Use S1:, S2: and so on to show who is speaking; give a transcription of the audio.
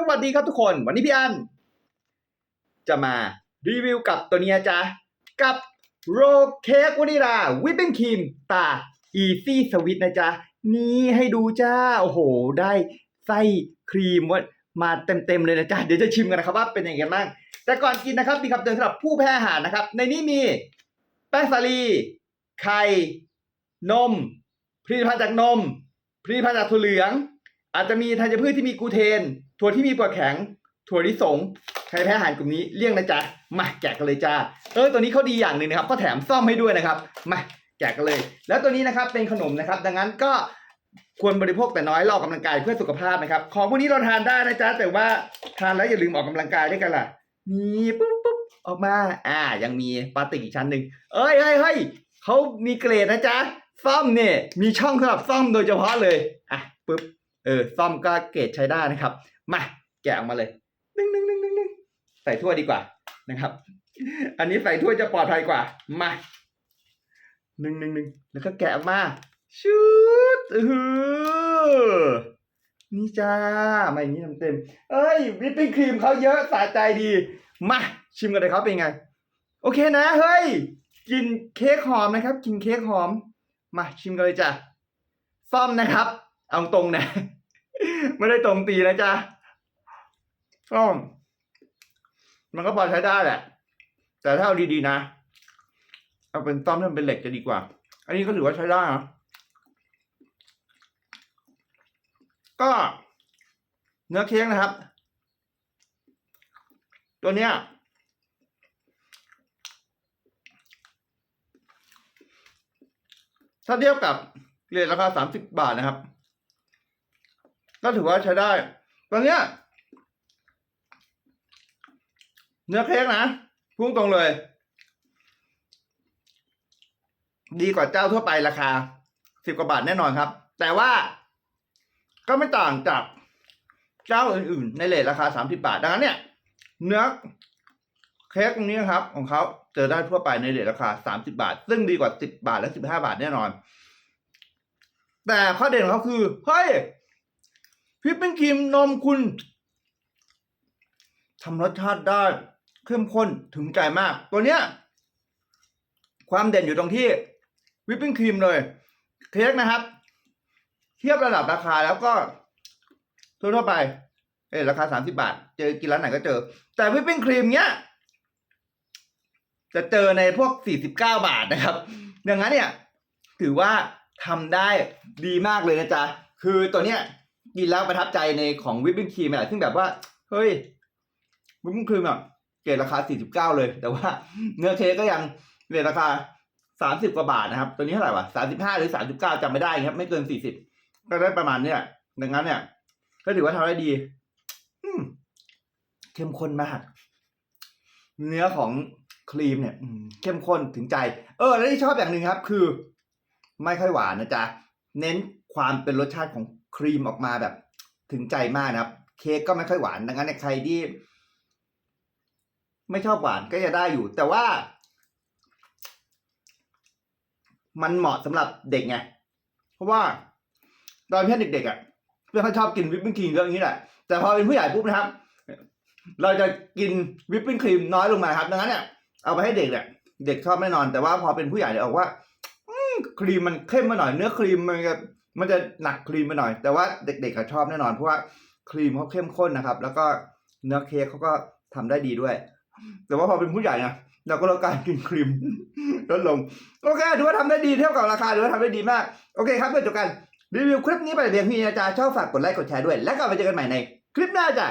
S1: สวัสดีครับทุกคน วันนี้พี่อัน จะมารีวิวกับตัวเนี้ยจ้ะกับโรเค้กวานิลาวิปปิ้งครีมตา Easy Sweet นะจ๊ะ นี่ให้ดูจ้า โอ้โห ได้ไส้ครีมว่ามาเต็มๆเลยนะจ๊ะ เดี๋ยวจะชิมกันนะครับว่าเป็นยังไงบ้าง แต่ก่อนกินนะครับมีคำเตือนสำหรับผู้แพ้อาหารนะครับ ในนี้มีแป้งสาลี ไข่ นม ผลิตภัณฑ์จากนม ผลิตภัณฑ์จากถั่วเหลือง อาจจะมีธัญพืชที่มีกูเทน ถั่วที่มีเปลือกแข็ง ถั่วลิสงใครแพ้อาหารกลุ่มนี้เลี่ยงนะจ๊ะมาแกะกันเลยจ้าเออตัวนี้เขาดีอย่างหนึ่งนะครับเขาแถมซ่อมให้ด้วยนะครับมาแกะกันเลย แล้วตัวนี้นะครับเป็นขนมนะครับ ดังนั้นก็ควรบริโภคแต่น้อยรออกกำลังกายเพื่อสุขภาพนะครับ ของพวกนี้เราทานได้นะจ๊ะแต่ว่าทานแล้วอย่าลืมออกกำลังกายด้วยกันล่ะนี่ปุ๊บปุ๊บออกมา อ่า ยังมีพลาติกอีกชั้นหนึ่งเอ้ยเฮ้ยเฮ้ยเขามีเกรดนะจ๊ะซ่อมเนี่ยมีช่องสำหรับซ่อมโดยเฉพาะเลยอะปุ๊บ เออซ่อมก็เกรดใช้ได้นะครับ มาแกะออกมาเลยนึ่งนึ่งนึ่งนึ่งนึ่งใส่ถ้วยดีกว่านะครับ อันนี้ใส่ถ้วยจะปลอดภัยกว่า มาหนึ่งหนึ่งหนึ่งแล้วก็แกะออกมาชุดเออนี่จ้ามาอย่างนี้เต็มเอ้ยวิปปิ้งครีมเขาเยอะสะใจดี มาชิมกันเลยครับเป็นไง โอเคนะเฮ้ยกินเค้กหอมนะครับ กินเค้กหอม มาชิมกันเลยจ้ะซ่อมนะครับ เอาตรงนะ ไม่ได้ตรงตีนะจ๊ะซ่อมมันก็พอใช้ได้แหละ แต่ถ้าเอาดีๆนะ เอาเป็นซ่อมที่มันเป็นเหล็กจะดีกว่า อันนี้ก็ถือว่าใช้ได้นะก็เนื้อเค้กนะครับ ตัวเนี้ยถ้าเทียบกับเรทราคาสามสิบบาทนะครับ ก็ถือว่าใช้ได้ ตอนเนี้ยเนื้อเค้กนะพุ่งตรงเลย ดีกว่าเจ้าทั่วไปราคาสิบกว่าบาทแน่นอนครับ แต่ว่าก็ไม่ต่างจากเจ้าอื่นๆ ในเลทราคาสามสิบาท ดังนั้นเนี่ย เนื้อเค้กตรงนี้ครับ ของเขาเจอได้ทั่วไปในเลทราคาสามสิบาท ซึ่งดีกว่าสิบบาทและสิบห้าบาทแน่นอน แต่ข้อเด่นของเขาคือเฮ้ย พิปปิ้งครีมนมคุณทำรสชาติได้เข้มข้นถึงใจมาก ตัวเนี้ย ความเด่นอยู่ตรงที่วิปปิ้งครีมเลย เค้กนะครับ เทียบระดับราคาแล้วก็ทั่วไป เออราคาสามสิบาท เจอกินร้านไหนก็เจอ แต่วิปปิ้งครีมเนี้ย จะเจอในพวกสี่สิบเก้าบาทนะครับ ดังนั้นเนี่ย ถือว่าทำได้ดีมากเลยนะจ๊ะ คือตัวเนี้ย กินแล้วประทับใจในของวิปปิ้งครีมแหละซึ่งแบบว่า เฮ้ยวิปปิ้งครีมอะเกรดราคา49เลย แต่ว่าเนื้อเค้กก็ยังเกรดราคา30กว่าบาทนะครับ ตัวนี้เท่าไหร่วะ35หรือ39จำไม่ได้ครับ ไม่เกิน40ก็ได้ประมาณเนี้ยดังนั้นเนี่ย ก็ถือว่าทำได้ดีเข้มข้นมาก เนื้อของครีมเนี่ยเข้มข้นถึงใจ เออ แล้วที่ชอบอย่างหนึ่งครับ คือ ไม่ค่อยหวานนะจ๊ะ เน้นความเป็นรสชาติของ ครีมออกมาแบบถึงใจมากนะครับ เค้กก็ไม่ค่อยหวานดังนั้นใครที่ ไม่ชอบหวานก็จะได้อยู่ แต่ว่า มันเหมาะสำหรับเด็กไง เพราะว่าตอนเพื่อนเด็กๆอะเพื่อนเขาชอบกินวิปปิ้งครีมเยอะอย่างนี้แหละแต่พอเป็นผู้ใหญ่ปุ๊บนะครับ เราจะกินวิปปิ้งครีมน้อยลงมาครับดังนั้นเนี่ยเอาไปให้เด็กเนี่ยเด็กชอบแน่นอน แต่ว่าพอเป็นผู้ใหญ่เนี่ยบอกว่าครีมมันเข้มมาหน่อยเนื้อครีมมัน มันจะหนักครีมไปหน่อย แต่ว่าเด็กๆเขาชอบแน่นอน เพราะว่าครีมเขาเข้มข้นนะครับ แล้วก็เนื้อเค้กเขาก็ทำได้ดีด้วย แต่ว่าพอเป็นผู้ใหญ่นะเราก็ลดการกินครีมลดลง โอเคถือว่าทำได้ดีเทียบกับราคาถือว่าทำได้ดีมาก โอเคครับเพื่อนจบกันรีวิวคลิปนี้ไปเพียงเท่านี้นะจ๊ะชอบฝากกดไลค์กดแชร์ด้วย แล้วก็ไปเจอกันใหม่ในคลิปหน้าจ้ะ